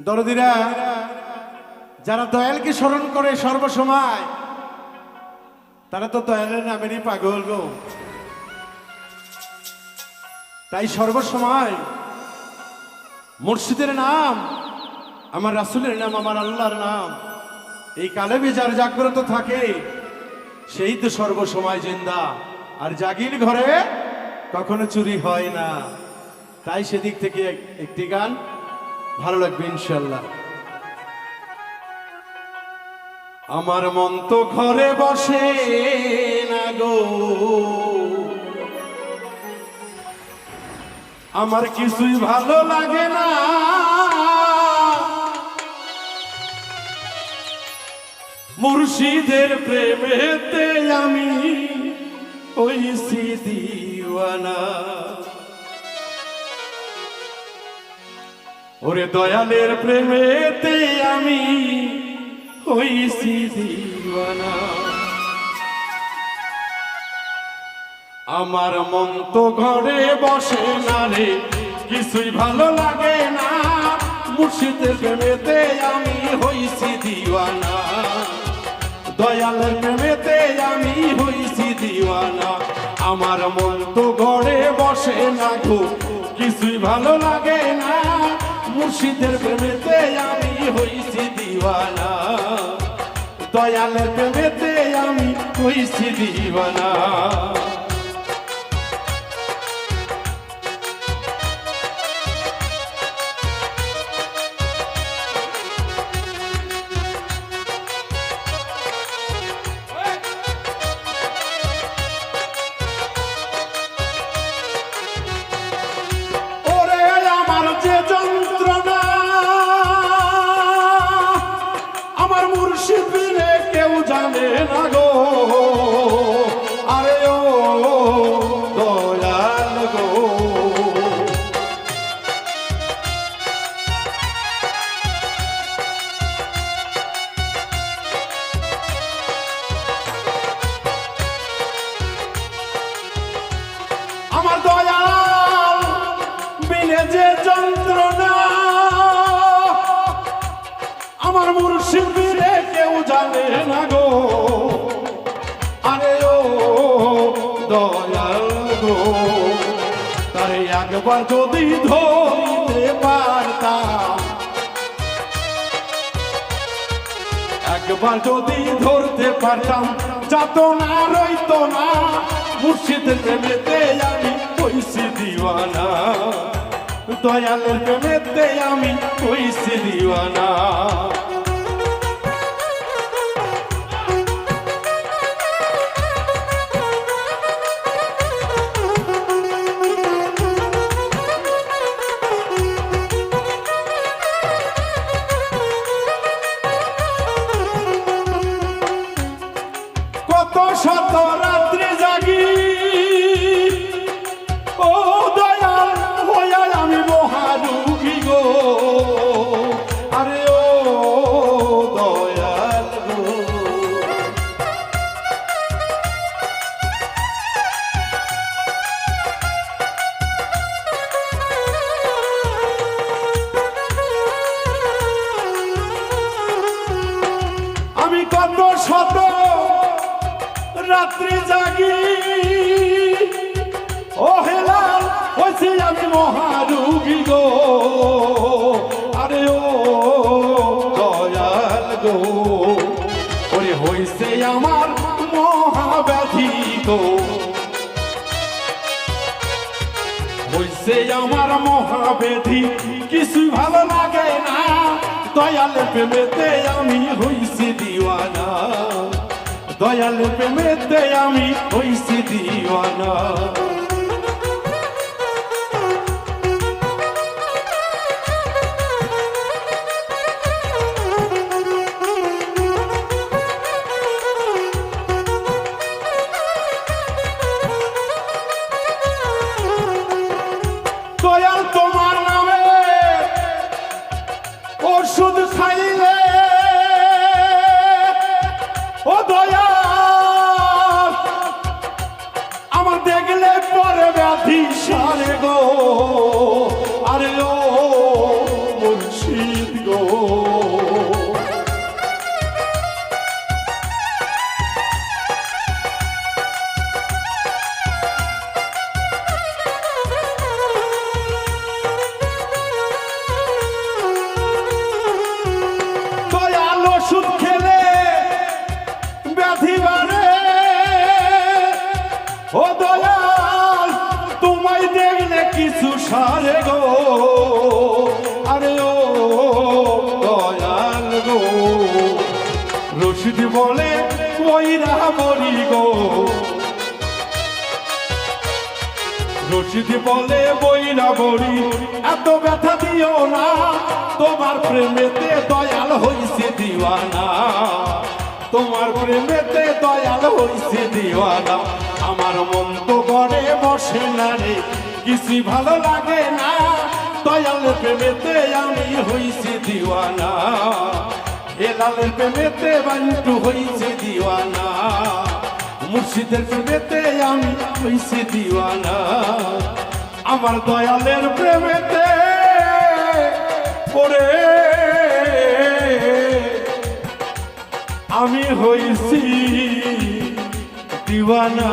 দরদিরা, যারা দয়ালকে স্মরণ করে সর্বসময়, তারা তো দয়ালের নামেরই পাগল গো। তাই সর্বসময় মুর্শিদের নাম, আমার রাসুলের নাম, আমার আল্লাহর নাম, এই কালেবে যার জাগ্রত থাকে, সেই তো সর্বসময় জিন্দা। আর জাগির ঘরে কখনো চুরি হয় না। তাই সেদিক থেকে এক- একটি গান ভালো লাগবে ইনশাল্লাহ। আমার মন তো ঘরে বসে না গো। আমার কিছুই ভালো লাগে না। মুর্শিদের প্রেমেতে আমি হইছি দিওয়ানা ওরে দয়ালের প্রেমেতে আমি হইছি দিওয়ানা। আমার মন তো ঘরে বসে না রে, কিছুই ভালো লাগে না। মুর্শিদের প্রেমেতে আমি হইছি দিওয়ানা। দয়ালের প্রেমেতে আমি হইছি দিওয়ানা। আমার মন তো ঘরে বসে না গো, কিছুই ভালো লাগে না। মুর্শিদের প্রেমেতে আমি হইছি দিওয়ানা। দয়ালের প্রেমেতে আমি হইছি দিওয়ানা। না গো আরে ও দয়াল গো। আমার দয়াল বিনে যে যন্ত্রণা, আমার মুর্শিদ বিনে কেউ জানে না গো। দয়াল গো তারে একবার যদি ধরতে পারতাম। একবার যদি ধরতে পারতাম যাত না রইতো না মুর্শিদের প্রেমেতে আমি কইছি দিওয়ানা। দয়ালের প্রেমেতে আমি কইছি দিওয়ানা। কত শত রাত্রি জাগি। ও হেলাল হয়েছি আমি মহারুগী গো। আরে ও দয়াল গো, ওরে হয়েছে আমার মহাব্যাধি গো। হয়েছে আমার মহাবেধি কিছু ভালো লাগে না। দয়াল প্রেমেতে আমি হইছি দিওয়ানা। দয়াল প্রেমেতে আমি হইছি দিওয়ানা। সারে গো। আরে ও দয়াল গো। রশিদ বলে, ময়রা মরি গো। রশিদ বলে বই না বলি এত ব্যথা দিও না, তোমার প্রেমেতে দয়াল হইছে দিওয়ানা। তোমার প্রেমেতে দয়াল হইছে দিওয়ানা। আমার মন তো গড়ে বসে না রে। কিছু ভালো লাগে না? দয়াল প্রেমেতে আমি হইছি দিওয়ানা। হেলালের প্রেমেতে বান্টু হইছে দিওয়ানা। মুর্শিদের প্রেমেতে আমি হইছি দিওয়ানা। আমার দয়ালের প্রেমেতে পড়ে আমি হইছি দিওয়ানা।